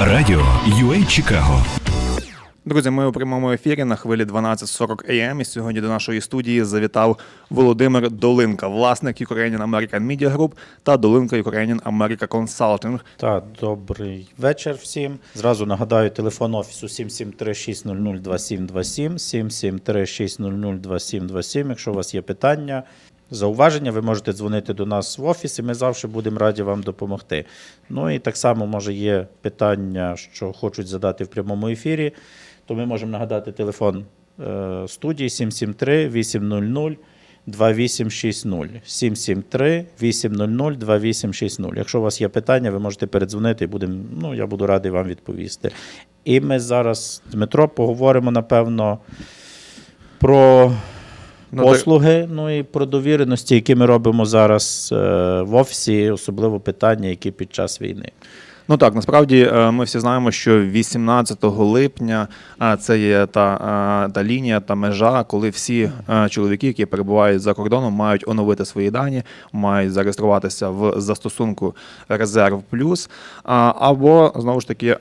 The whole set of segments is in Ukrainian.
Радіо UA Чикаго. Друзі, ми у прямому ефірі на хвилі 12.40 AM. І сьогодні до нашої студії завітав Володимир Долинка, власник Ukrainian American Media Group та Долинка Ukrainian America Consulting. Так, добрий вечір всім. Зразу нагадаю телефон офісу 773-600-2727, 773-600-2727. Якщо у вас є питання, зауваження, ви можете дзвонити до нас в офіс, і ми завжди будемо раді вам допомогти. Ну і так само, може, є питання, що хочуть задати в прямому ефірі, то ми можемо нагадати телефон е, студії 773-800. 2860 773 800 2860. Якщо у вас є питання, ви можете передзвонити і ну, я буду радий вам відповісти. І ми зараз, Дмитро, поговоримо, напевно, про послуги, ну і про довіреності, які ми робимо зараз е, в офісі, особливо питання, які під час війни. Ну так, насправді е, ми всі знаємо, що 18 липня е, це є та, та лінія, та межа, коли всі чоловіки, які перебувають за кордоном, мають оновити свої дані, мають зареєструватися в застосунку Резерв Плюс, або знову ж таки.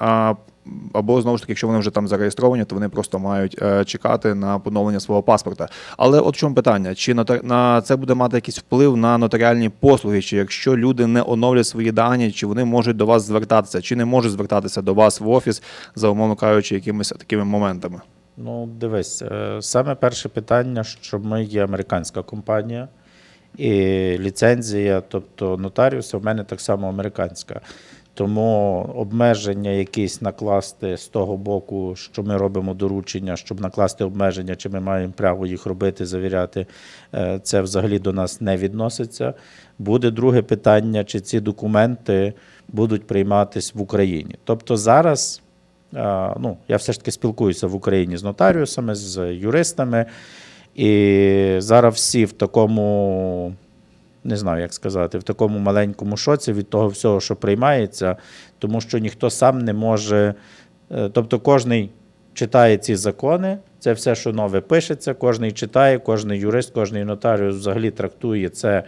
Або знову ж таки, якщо вони вже там зареєстровані, то вони просто мають е, чекати на поновлення свого паспорта. Але от в чому питання: чи нотар... на це буде мати якийсь вплив на нотаріальні послуги? Чи якщо люди не оновлять свої дані, чи вони можуть до вас звертатися, чи не можуть звертатися до вас в офіс за умовно кажучи, якимись такими моментами? Ну, дивись, е, саме перше питання, що ми є американська компанія, і ліцензія, тобто нотаріуси, в мене так само американська. Тому обмеження якісь накласти з того боку, що ми робимо доручення, щоб накласти обмеження, чи ми маємо право їх робити, завіряти, е, це взагалі до нас не відноситься. Буде друге питання, чи ці документи будуть прийматись в Україні. Тобто зараз ну, я все ж таки спілкуюся в Україні з нотаріусами, з юристами, і зараз всі в такому, не знаю, як сказати, в такому маленькому шоці від того всього, що приймається, тому що ніхто сам не може. е, Тобто, кожний читає ці закони, це все, що нове пишеться, кожний читає, кожний юрист, кожний нотаріус взагалі трактує це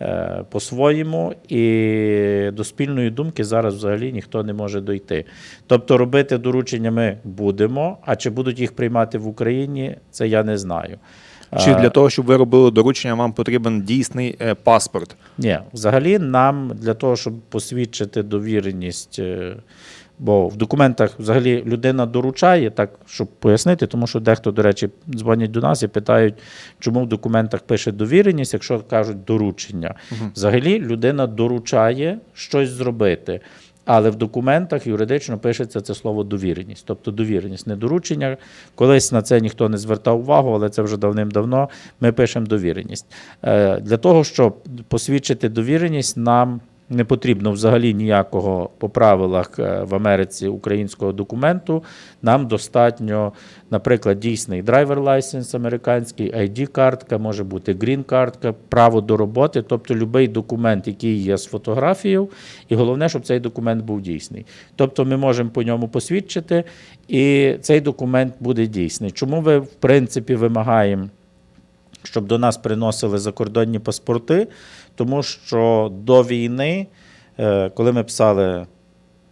е, по-своєму, і до спільної думки зараз взагалі ніхто не може дойти. Тобто робити доручення ми будемо, а чи будуть їх приймати в Україні, це я не знаю. Чи для того, щоб ви робили доручення, вам потрібен дійсний е, паспорт? Ні, взагалі нам для того, щоб посвідчити довіреність. е, Бо в документах взагалі людина доручає, так щоб пояснити, тому що дехто, до речі, дзвонять до нас і питають, чому в документах пише довіреність, якщо кажуть доручення. Взагалі людина доручає щось зробити. Але в документах юридично пишеться це слово довіреність. Тобто довіреність, не доручення. Колись на це ніхто не звертав увагу, але це вже давним-давно ми пишемо довіреність. Е, Для того, щоб посвідчити довіреність, нам не потрібно взагалі ніякого по правилах е, в Америці українського документу. Нам достатньо, наприклад, дійсний драйвер лайсенс американський, ID-картка, може бути грін-картка, право до роботи, тобто будь-який документ, який є з фотографією, і головне, щоб цей документ був дійсний. Тобто ми можемо по ньому посвідчити, і цей документ буде дійсний. Чому ви, в принципі, вимагаємо? Щоб до нас приносили закордонні паспорти, тому що до війни, е, коли ми писали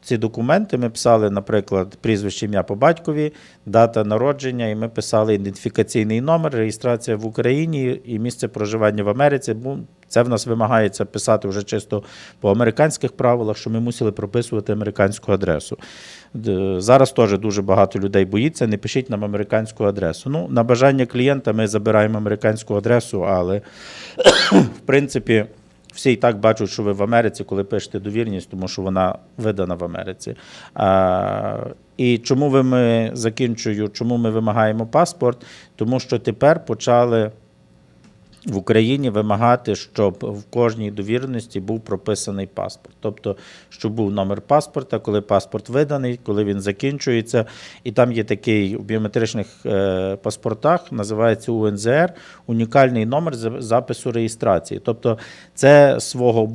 ці документи, ми писали, наприклад, прізвище ім'я по батькові, дата народження, і ми писали ідентифікаційний номер, реєстрація в Україні і місце проживання в Америці. Це в нас вимагається писати вже чисто по американських правилах, що ми мусили прописувати американську адресу. Зараз теж дуже багато людей боїться, не пишіть нам американську адресу. Ну, на бажання клієнта ми забираємо американську адресу, але в принципі. Всі і так бачать, що ви в Америці, коли пишете довірність, тому що вона видана в Америці. А, і чому ви ми закінчую, чому ми вимагаємо паспорт? Тому що тепер почали в Україні вимагати, щоб в кожній довіреності був прописаний паспорт. Тобто, щоб був номер паспорта, коли паспорт виданий, коли він закінчується. І там є такий у біометричних е, паспортах, називається УНЗР, унікальний номер за- запису реєстрації. Тобто, це свого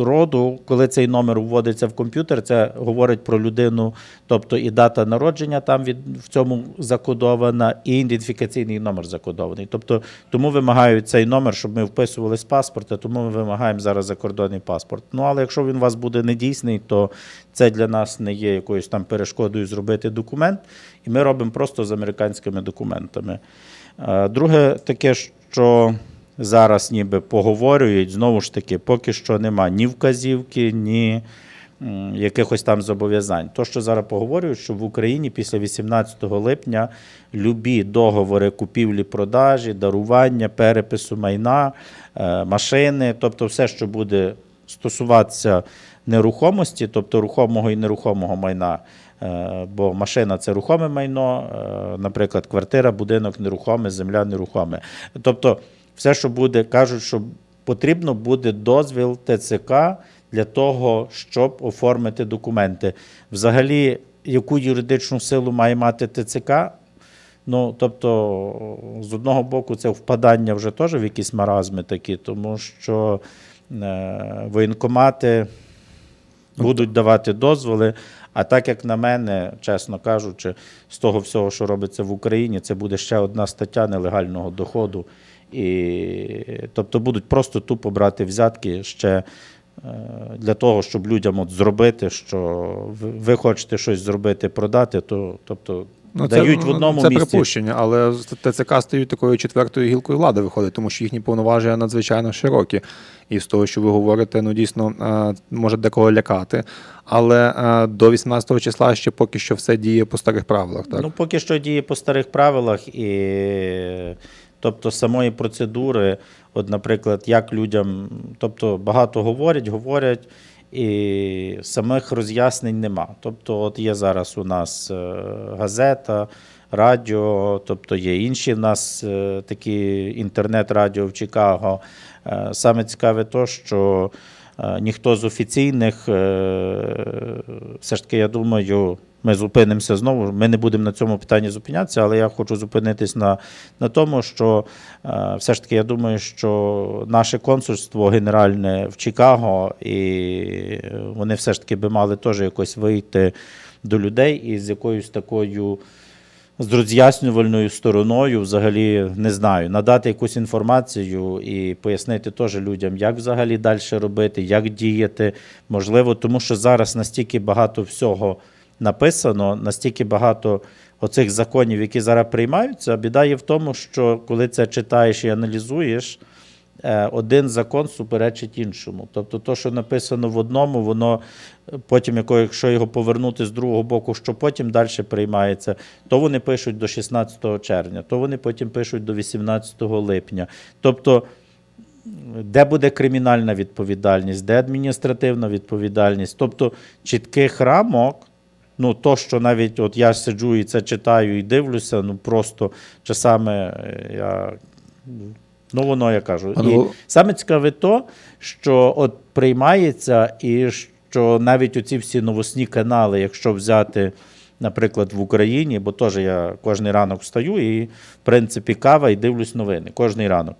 роду, коли цей номер вводиться в комп'ютер, це говорить про людину, тобто і дата народження там від, в цьому закодована, і ідентифікаційний номер закодований. Тобто тому вимагають цей номер, щоб ми вписували з паспорта, тому ми вимагаємо зараз закордонний паспорт. Ну але якщо він у вас буде недійсний, то це для нас не є якоюсь там перешкодою зробити документ, і ми робимо просто з американськими документами. Е, Друге, таке, що зараз ніби поговорюють, знову ж таки, поки що нема ні вказівки, ні якихось там зобов'язань. То, що зараз поговорюють, що в Україні після 18 липня любі договори купівлі-продажі, дарування, перепису майна, е, машини, тобто все, що буде стосуватися нерухомості, тобто рухомого і нерухомого майна. е, Бо машина це рухоме майно, е, наприклад, квартира, будинок нерухоме, земля нерухоме. Тобто, все, що буде, кажуть, що потрібно буде дозвіл ТЦК для того, щоб оформити документи. Взагалі, яку юридичну силу має мати ТЦК? Ну, тобто, з одного боку, це впадання вже теж в якісь маразми такі, тому що е, воєнкомати будуть давати дозволи. А так як на мене, чесно кажучи, з того всього, що робиться в Україні, це буде ще одна стаття нелегального доходу. І, тобто будуть просто тупо брати взятки ще е, для того, щоб людям от зробити, що ви, хочете щось зробити, продати, то тобто дають в одному Ну, це місці. припущення, але ТЦК стають такою четвертою гілкою влади виходить, тому що їхні повноваження надзвичайно широкі. І з того, що ви говорите, ну дійсно е, може декого лякати. Але е, до 18 числа ще поки що все діє по старих правилах. Так Ну, поки що діє по старих правилах, і тобто самої процедури, от, наприклад, як людям, тобто багато говорять, говорять, і самих роз'яснень нема. Тобто, от є зараз у нас е, газета, радіо, тобто є інші в нас е, такі інтернет-радіо в Чикаго. Е, Саме цікаве то, що ніхто з офіційних, е, все ж таки, я думаю, ми зупинимося знову. Ми не будемо на цьому питанні зупинятися, але я хочу зупинитись на, на тому, що е, все ж таки я думаю, що наше консульство генеральне в Чикаго, і вони все ж таки би мали теж якось вийти до людей і з якоюсь такою з роз'яснювальною стороною, взагалі не знаю, надати якусь інформацію і пояснити теж людям, як взагалі далі робити, як діяти. Можливо, тому що зараз настільки багато всього написано, настільки багато оцих законів, які зараз приймаються. Біда є в тому, що коли це читаєш і аналізуєш. Е, Один закон суперечить іншому. Тобто, то, що написано в одному, воно е, потім, якщо його повернути з другого боку, що потім далі приймається, то вони пишуть до 16 червня, то вони потім пишуть до 18 липня. Тобто, де буде кримінальна відповідальність, де адміністративна відповідальність, тобто чітких рамок. Ну, то, що навіть от я сиджу і це читаю і дивлюся, ну просто часами е, я. Ну, воно я кажу. Пане І Вол- саме цікаве то, що от приймається, і що навіть оці всі новосні канали, якщо взяти, наприклад, в Україні, бо теж я кожен ранок встаю і, в принципі, кава і дивлюсь новини кожний ранок.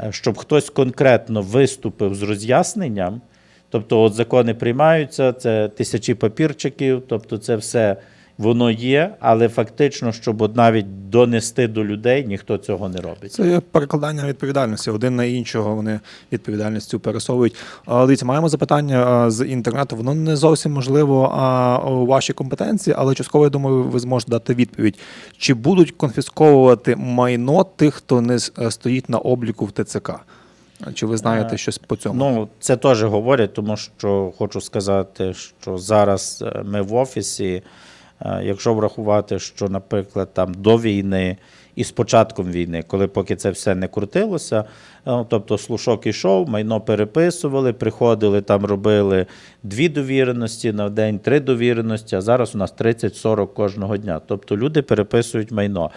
Е, Щоб хтось конкретно виступив з роз'ясненням, тобто от закони приймаються, це тисячі папірчиків, тобто це все воно є, але фактично, щоб навіть донести до людей, ніхто цього не робить. Це є перекладання відповідальності. Один на іншого вони відповідальність цю пересовують. Дивіться, маємо запитання з інтернету. Воно не зовсім можливо а, у вашій компетенції, але частково, я думаю, ви зможете дати відповідь. Чи будуть конфісковувати майно тих, хто не е, стоїть на обліку в ТЦК? Чи ви знаєте Е, щось по цьому? Ну, це теж говорять, тому що хочу сказати, що зараз е, ми в офісі, якщо врахувати, що, наприклад, там до війни і з початком війни, коли поки це все не крутилося, е, тобто слушок ішов, майно переписували, приходили, там робили дві довіреності на день, три довіреності, а зараз у нас 30-40 кожного дня. Тобто люди переписують майно.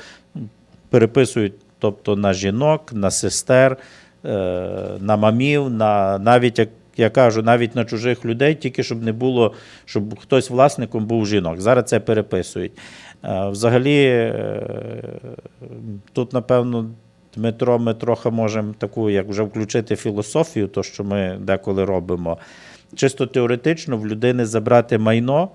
Переписують тобто на жінок, на сестер, е, на мамів, на навіть як я кажу, навіть на чужих людей, тільки щоб не було, щоб хтось власником був жінок. Зараз це переписують. Е, Взагалі, е, тут, напевно, Дмитро, ми трохи можемо таку, як вже включити філософію, то що ми деколи робимо. чисто теоретично в людини забрати майно.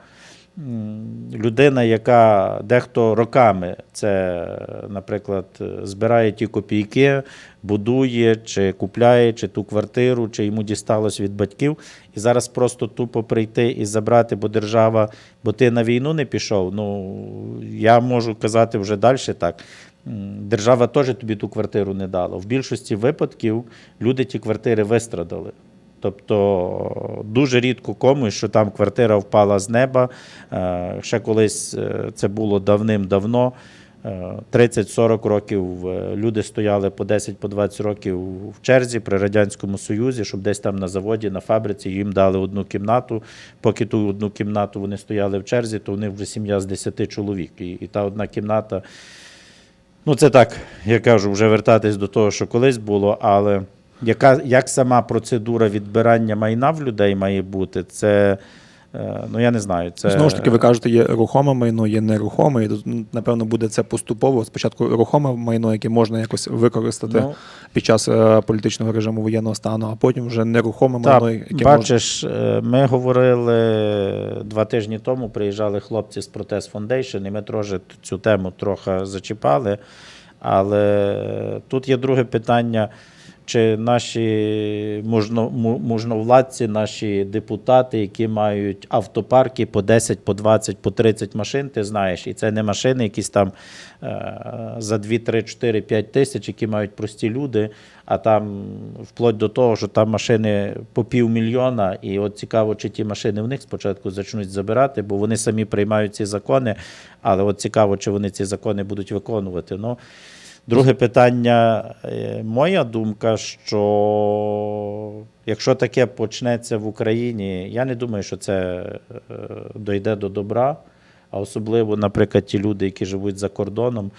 Людина, яка дехто роками це, наприклад, збирає ті копійки, будує, чи купляє, чи ту квартиру, чи йому дісталось від батьків, і зараз просто тупо прийти і забрати, бо держава, бо ти на війну не пішов. Ну я можу казати вже далі так. Держава теж тобі ту квартиру не дала. В більшості випадків люди ті квартири вистрадали. Тобто дуже рідко комусь, що там квартира впала з неба. Е, Ще колись е, це було давним-давно. Е, 30-40 років е, люди стояли по 10-20 років в черзі при Радянському Союзі, щоб десь там на заводі, на фабриці їм дали одну кімнату. Поки ту одну кімнату вони стояли в черзі, то них вже сім'я з 10 чоловік. І, і та одна кімната. Ну, це так, я кажу, вже вертатись до того, що колись було, але яка, як сама процедура відбирання майна в людей має бути, це, е, ну я не знаю. Це, Знову ж таки, ви кажете, є рухоме майно, є нерухоме. І тут, напевно, буде це поступово. Спочатку рухоме майно, яке можна якось використати Ну. під час е, політичного режиму воєнного стану, а потім вже нерухоме Так, майно, яке бачиш, е, ми говорили два тижні тому, приїжджали хлопці з Protest Foundation, і ми теж цю тему трохи зачіпали. Але тут є друге питання. Чи наші можно, можновладці, наші депутати, які мають автопарки по 10, по 20, по 30 машин, ти знаєш, і це не машини, якісь там е, за 2, 3, 4, 5 тисяч, які мають прості люди, а там вплоть до того, що там машини по півмільйона, і от цікаво, чи ті машини в них спочатку почнуть забирати, бо вони самі приймають ці закони, але от цікаво, чи вони ці закони будуть виконувати. Ну, Друге питання, е, моя думка, що якщо таке почнеться в Україні, я не думаю, що це е, дойде до добра. А особливо, наприклад, ті люди, які живуть за кордоном,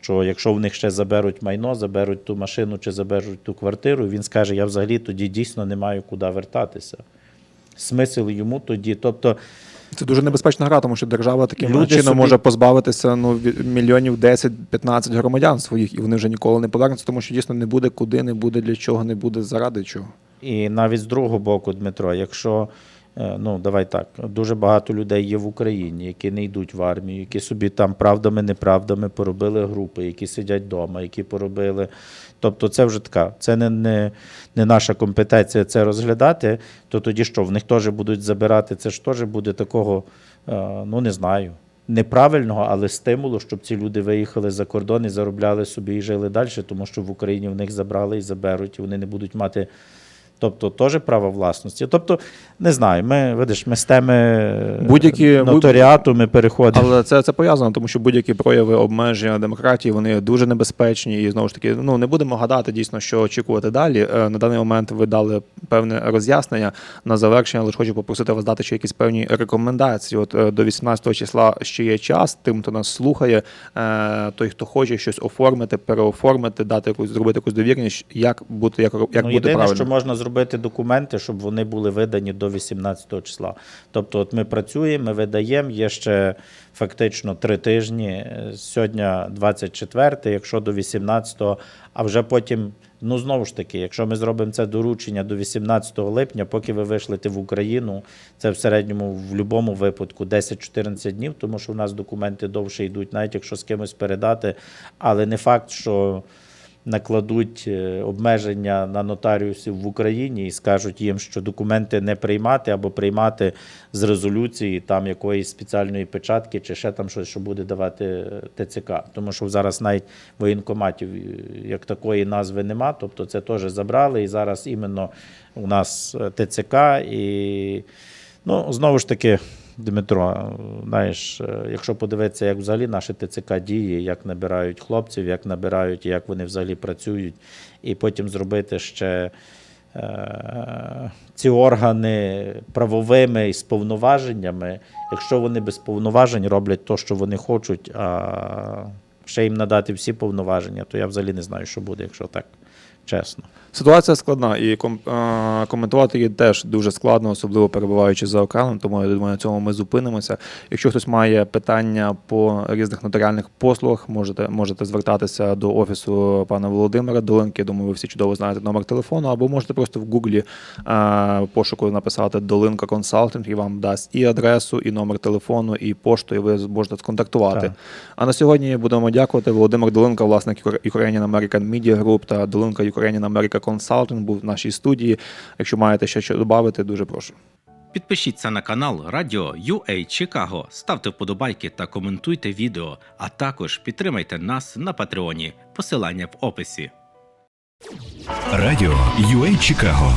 що якщо в них ще заберуть майно, заберуть ту машину чи заберуть ту квартиру, він скаже: я взагалі тоді дійсно не маю куди вертатися. Смисл йому тоді. Тобто, Це дуже небезпечна гра, тому що держава таким Люди чином собі- може позбавитися ну, мільйонів 10-15 громадян своїх, і вони вже ніколи не повернуться, тому що дійсно не буде куди, не буде для чого, не буде заради чого. І навіть з другого боку, Дмитро, якщо ну давай так, дуже багато людей є в Україні, які не йдуть в армію, які собі там правдами, неправдами поробили групи, які сидять вдома, які поробили. Тобто, це вже така, це не, не, не наша компетенція це розглядати. То тоді що, в них теж будуть забирати, це ж теж буде такого, е, ну не знаю. Неправильного, але стимулу, щоб ці люди виїхали за кордон і заробляли собі і жили далі, тому що в Україні в них забрали і заберуть, і вони не будуть мати Тобто теж право власності. Тобто, не знаю, ми видиш, ми з теми Будь-які- нотаріату ми переходимо. Але це, це пов'язано, тому що будь-які прояви обмеження демократії вони дуже небезпечні. І знову ж таки, ну не будемо гадати дійсно, що очікувати далі. Е, На даний момент ви дали певне роз'яснення на завершення. Лише хочу попросити вас дати ще якісь певні рекомендації. От е, до 18 числа ще є час. Тим, хто нас слухає, е, той, хто хоче щось оформити, переоформити, дати якусь зробити якусь довірність, як бути, як, як ну, буде єдине, правильно. що можна зробити документи, щоб вони були видані до 18 числа. Тобто, от ми працюємо, ми видаємо, є ще фактично три тижні. Е, Сьогодні 24, якщо до 18, а вже потім. Ну, знову ж таки, якщо ми зробимо це доручення до 18 липня, поки ви вийшлете в Україну, це в середньому в будь-якому випадку 10-14 днів, тому що у нас документи довше йдуть, навіть якщо з кимось передати. Але не факт, що накладуть е, обмеження на нотаріусів в Україні і скажуть їм, що документи не приймати або приймати з резолюції там якоїсь спеціальної печатки чи ще там щось, що буде давати е, ТЦК. Тому що зараз навіть воєнкоматів е, як такої назви нема, тобто це теж забрали. І зараз іменно у нас ТЦК і ну, знову ж таки. Дмитро, знаєш, е, якщо подивитися, як взагалі наше ТЦК діє, як набирають хлопців, як набирають, як вони взагалі працюють, і потім зробити ще е, ці органи правовими і з повноваженнями, якщо вони без повноважень роблять те, що вони хочуть, а ще їм надати всі повноваження, то я взагалі не знаю, що буде, якщо так чесно. Ситуація складна, і ком, е, коментувати її теж дуже складно, особливо перебуваючи за океаном. Тому я думаю, на цьому ми зупинимося. Якщо хтось має питання по різних нотаріальних послугах, можете, можете звертатися до офісу пана Володимира Долинки. Думаю, ви всі чудово знаєте номер телефону, або можете просто в Гуглі е, пошуку написати Долинка консалтинг і вам дасть і адресу, і номер телефону, і пошту, і ви зможете сконтактувати. Так. А на сьогодні будемо дякувати. Володимир Долинка, власник Ukrainian American Media Group та Долинка Ukrainian America Consulting був в нашій студії. Якщо маєте ще що додати, дуже прошу. Підпишіться на канал Радіо UA Чикаго, ставте вподобайки та коментуйте відео, а також підтримайте нас на Патреоні. Посилання в описі. Радіо UA Чикаго